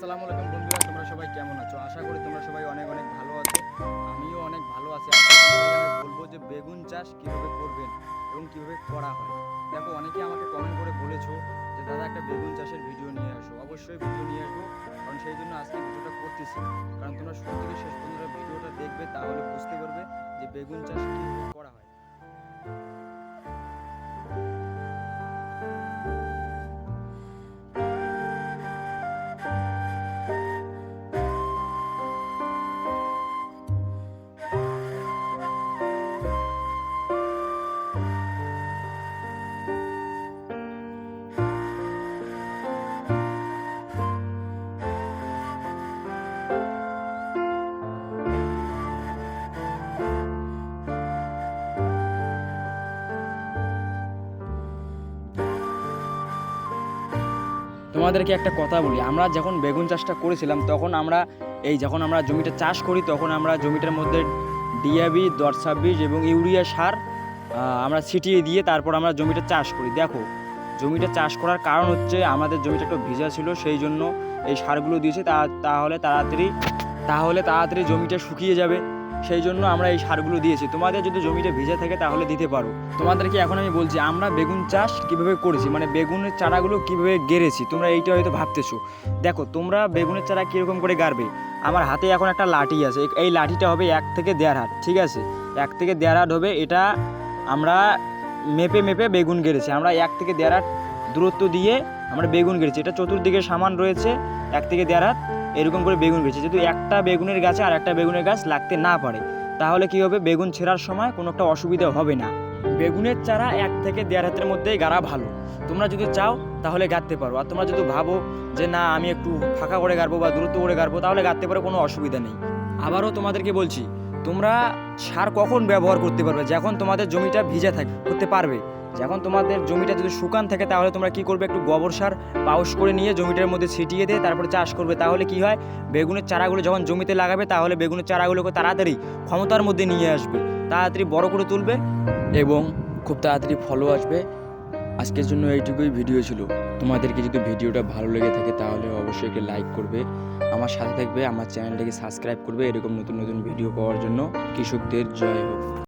আসসালামু আলাইকুম বন্ধুরা, তোমরা সবাই কেমন আছো? আশা করি তোমরা সবাই অনেক অনেক ভালো আছো। আমিও অনেক ভালো আছি। আমি বলব যে বেগুন চাষ কীভাবে করবেন এবং কীভাবে করা হয়। দেখো, অনেকে আমাকে কমেন্ট করে বলেছ যে, দাদা, একটা বেগুন চাষের ভিডিও নিয়ে আসো। অবশ্যই ভিডিও নিয়ে আসব, কারণ সেই জন্য আজকে ভিডিওটা করতেছি। কারণ তোমরা শুরু থেকে শেষ পর্যন্ত ভিডিওটা দেখবে, তাহলে বুঝতে পারবে যে বেগুন চাষ কীভাবে তোমাদেরকে একটা কথা বলি। আমরা যখন বেগুন চাষটা করেছিলাম, তখন আমরা এই যখন আমরা জমিটা চাষ করি, তখন আমরা জমিটার মধ্যে ডিআবি দশ ছাব্বিশ এবং ইউরিয়া সার আমরা ছিটিয়ে দিয়ে তারপর আমরা জমিটা চাষ করি। দেখো, জমিটা চাষ করার কারণ হচ্ছে আমাদের জমিটা একটু ভিজা ছিল, সেই জন্য এই সারগুলো দিয়েছে। তা, তাহলে তাড়াতাড়ি তাহলে তাড়াতাড়ি জমিটা শুকিয়ে যাবে। সেই জন্য আমরা এই সারগুলো দিয়েছি। তোমাদের যদি জমিটা ভিজে থাকে তাহলে দিতে পারো। তোমাদেরকে এখন আমি বলছি, আমরা বেগুন চাষ কীভাবে করেছি? মানে বেগুনের চারাগুলো কীভাবে গেড়েছি? তোমরা এইটা হয়তো ভাবতেছো। দেখো, তোমরা বেগুনের চারা কীরকম করে গাড়বে? আমার হাতে এখন একটা লাঠি আছে। এই- লাঠিটা হবে এক থেকে দেড় হাত, ঠিক আছে? এক থেকে দেড় হাত হবে। এটা আমরা মেপে মেপে বেগুন গেড়েছি। আমরা এক থেকে দেড় হাত দূরত্ব দিয়ে আমরা বেগুন গেড়েছি। এটা চতুর্দিকে সামান রয়েছে এক থেকে দেড় হাত। এরকম করে বেগুন গেছে যেহেতু একটা বেগুনের গাছে আর একটা বেগুনের গাছ লাগতে না পারে, তাহলে কি হবে? বেগুন ছেঁড়ার সময় কোনো একটা অসুবিধা হবে না। বেগুনের চারা এক থেকে দেড় হাতের মধ্যেই গাড়া ভালো। তোমরা যদি চাও, তাহলে গাঁথতে পারো। আর তোমরা যদি ভাবো যে না, আমি একটু ফাঁকা করে গাড়বো বা দূরত্ব করে গাড়বো, তাহলে গাঁথতে পারো, কোনো অসুবিধা নেই। আবারও তোমাদেরকে বলছি, তোমরা সার কখন ব্যবহার করতে পারবে? যখন তোমাদের জমিটা ভিজে থাকে, করতে পারবে। যখন তোমাদের জমিটা যদি শুকান থাকে, তাহলে তোমরা কি করবে? একটু গোবর সার পাউশ করে নিয়ে জমিটার মধ্যে ছিটিয়ে দিয়ে তারপরে চাষ করবে। তাহলে কি হয়? বেগুনের চারাগুলো যখন জমিতে লাগাবে, তাহলে বেগুনের চারাগুলোকে তাড়াতাড়ি ক্ষমতার মধ্যে নিয়ে আসবে। তাড়াতাড়ি বড় করে তুলবে এবং খুব তাড়াতাড়ি ফলও আসবে। আজকের জন্য এইটুকুই ভিডিও ছিল। তোমাদেরকে যদি ভিডিওটা ভালো লেগে থাকে, তাহলে অবশ্যই একটি লাইক করবে। আমার সাথে থাকবে, আমার চ্যানেলটাকে সাবস্ক্রাইব করবে। এরকম নতুন নতুন ভিডিও পাওয়ার জন্য। কৃষকদের জয় হোক।